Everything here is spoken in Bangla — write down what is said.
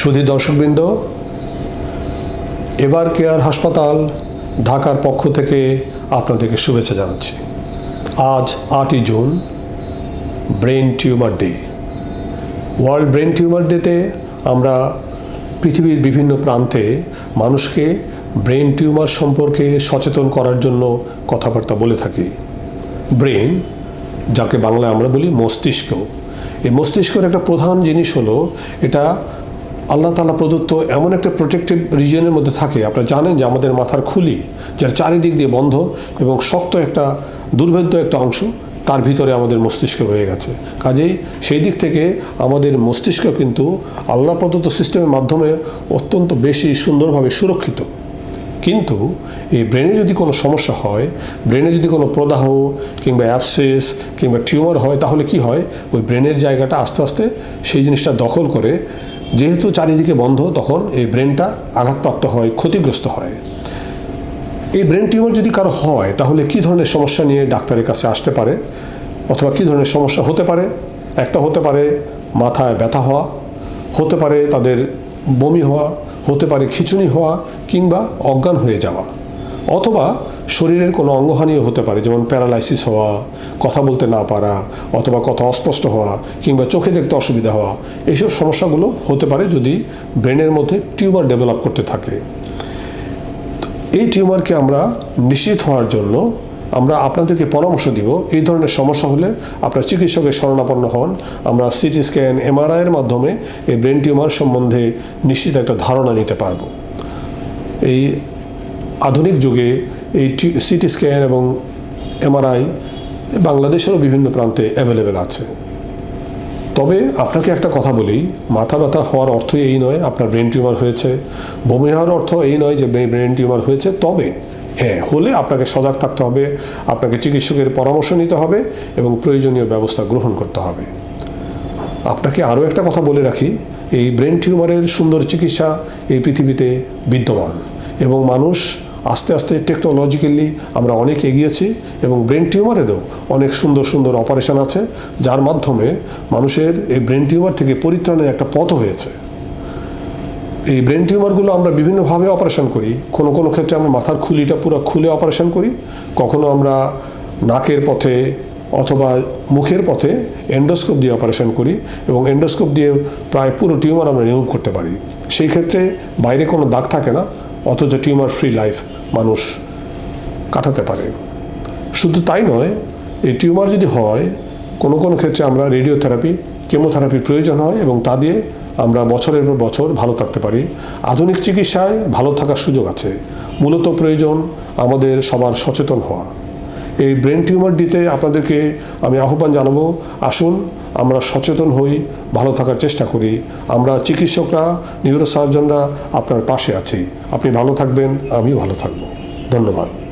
সুধী দর্শকবৃন্দ, এবার কেয়ার হাসপাতাল, ঢাকার পক্ষ থেকে আপনাদেরকে শুভেচ্ছা জানাচ্ছি। আজ আটই June, brain tumour day. World brain tumour ডেতে আমরা পৃথিবীর বিভিন্ন প্রান্তে মানুষকে ব্রেন টিউমার সম্পর্কে সচেতন করার জন্য কথাবার্তা বলে থাকি। ব্রেন, যাকে বাংলায় আমরা বলি মস্তিষ্ক, এই মস্তিষ্কের একটা প্রধান জিনিস হলো এটা আল্লাহ তালা প্রদত্ত এমন একটা প্রোটেক্টিভ রিজনের মধ্যে থাকে। আপনারা জানেন যে আমাদের মাথার খুলি, যার চারিদিক দিয়ে বন্ধ এবং শক্ত একটা, দুর্ভেদ্য একটা অংশ, তার ভিতরে আমাদের মস্তিষ্ক রয়ে গেছে। কাজেই সেই দিক থেকে আমাদের মস্তিষ্ক কিন্তু আল্লাহ প্রদত্ত সিস্টেমের মাধ্যমে অত্যন্ত বেশি সুন্দরভাবে সুরক্ষিত। কিন্তু এই ব্রেনে যদি কোনো সমস্যা হয় ব্রেনে যদি কোনো প্রদাহ কিংবা অ্যাপসেস কিংবা টিউমার হয়, তাহলে কি হয়? ওই ব্রেনের জায়গাটা আস্তে আস্তে সেই জিনিসটা দখল করে যেহেতু চারিদিকে বন্ধ, তখন এই ব্রেনটা আঘাতপ্রাপ্ত হয়, ক্ষতিগ্রস্ত হয়। এই ব্রেন টিউমার যদি কারও হয়, তাহলে কি ধরনের সমস্যা নিয়ে ডাক্তারের কাছে আসতে পারে? অথবা কী ধরনের সমস্যা হতে পারে? একটা হতে পারে মাথায় ব্যথা হওয়া, হতে পারে তাদের বমি হওয়া, হতে পারে খিচুনি হওয়া, কিংবা অজ্ঞান হয়ে যাওয়া। অথবা শরীরের কোনো অঙ্গহানিও হতে পারে, যেমন প্যারালাইসিস হওয়া, কথা বলতে না পারা, অথবা কথা অস্পষ্ট হওয়া, কিংবা চোখে দেখতে অসুবিধা হওয়া, এইসব সমস্যাগুলো হতে পারে যদি ব্রেনের মধ্যে টিউমার ডেভেলপ করতে থাকে। এই টিউমারকে আমরা নিশ্চিত হওয়ার জন্য আমরা আপনাদেরকে পরামর্শ দিব, এই ধরনের সমস্যা হলে আপনার চিকিৎসকের শরণাপন্ন হন। আমরা সিটি স্ক্যান এমআরআইয়ের মাধ্যমে এই ব্রেন টিউমার সম্বন্ধে নিশ্চিত একটা ধারণা নিতে পারব। এই আধুনিক যুগে এই সিটি স্ক্যান এবং এমআরআই বাংলাদেশেরও বিভিন্ন প্রান্তে অ্যাভেলেবেল আছে। তবে আপনাকে একটা কথা বলি, মাথা ব্যথা হওয়ার অর্থ এই নয়, আপনার ব্রেন টিউমার হয়েছে। বমি হওয়ার অর্থ এই নয় যে ব্রেন টিউমার হয়েছে। তবে হ্যাঁ হলে আপনাকে সজাগ থাকতে হবে, আপনাকে চিকিৎসকের পরামর্শ নিতে হবে এবং প্রয়োজনীয় ব্যবস্থা গ্রহণ করতে হবে। আপনাকে আরও একটা কথা বলে রাখি, এই ব্রেন টিউমারের সুন্দর চিকিৎসা এই পৃথিবীতে বিদ্যমান এবং মানুষ আস্তে আস্তে টেকনোলজিক্যালি আমরা অনেক এগিয়েছি এবং ব্রেন টিউমারেরও অনেক সুন্দর সুন্দর অপারেশন আছে, যার মাধ্যমে মানুষের এই ব্রেন টিউমার থেকে পরিত্রাণের একটা পথ হয়েছে। এই ব্রেন টিউমারগুলো আমরা বিভিন্নভাবে অপারেশন করি। কোনো কোনো ক্ষেত্রে আমরা মাথার খুলিটা পুরো খুলে অপারেশন করি। কখনো আমরা নাকের পথে অথবা মুখের পথে এন্ডোস্কোপ দিয়ে অপারেশন করি এবং এন্ডোস্কোপ দিয়ে প্রায় পুরো টিউমার আমরা রিমুভ করতে পারি। সেই ক্ষেত্রে বাইরে কোনো দাগ থাকে না, অথচ টিউমার ফ্রি লাইফ মানুষ কাটাতে পারে। শুধু তাই নয়, এই টিউমার যদি হয়, কোনো কোনো ক্ষেত্রে আমরা রেডিওথেরাপি, কেমোথেরাপির প্রয়োজন হয় এবং তা দিয়ে আমরা বছরের পর বছর ভালো থাকতে পারি। আধুনিক চিকিৎসায় ভালো থাকার সুযোগ আছে। মূলত প্রয়োজন আমাদের সবার সচেতন হওয়া। এই ব্রেন টিউমার দিতে আপনাদেরকে আমি আহ্বান জানাব। আসুন, আমরা সচেতন হই, ভালো থাকার চেষ্টা করি। আমরা চিকিৎসকরা নিউরোসার্জনরা আপনার পাশে আছি। আপনি ভালো থাকবেন, আমিও ভালো থাকব। ধন্যবাদ।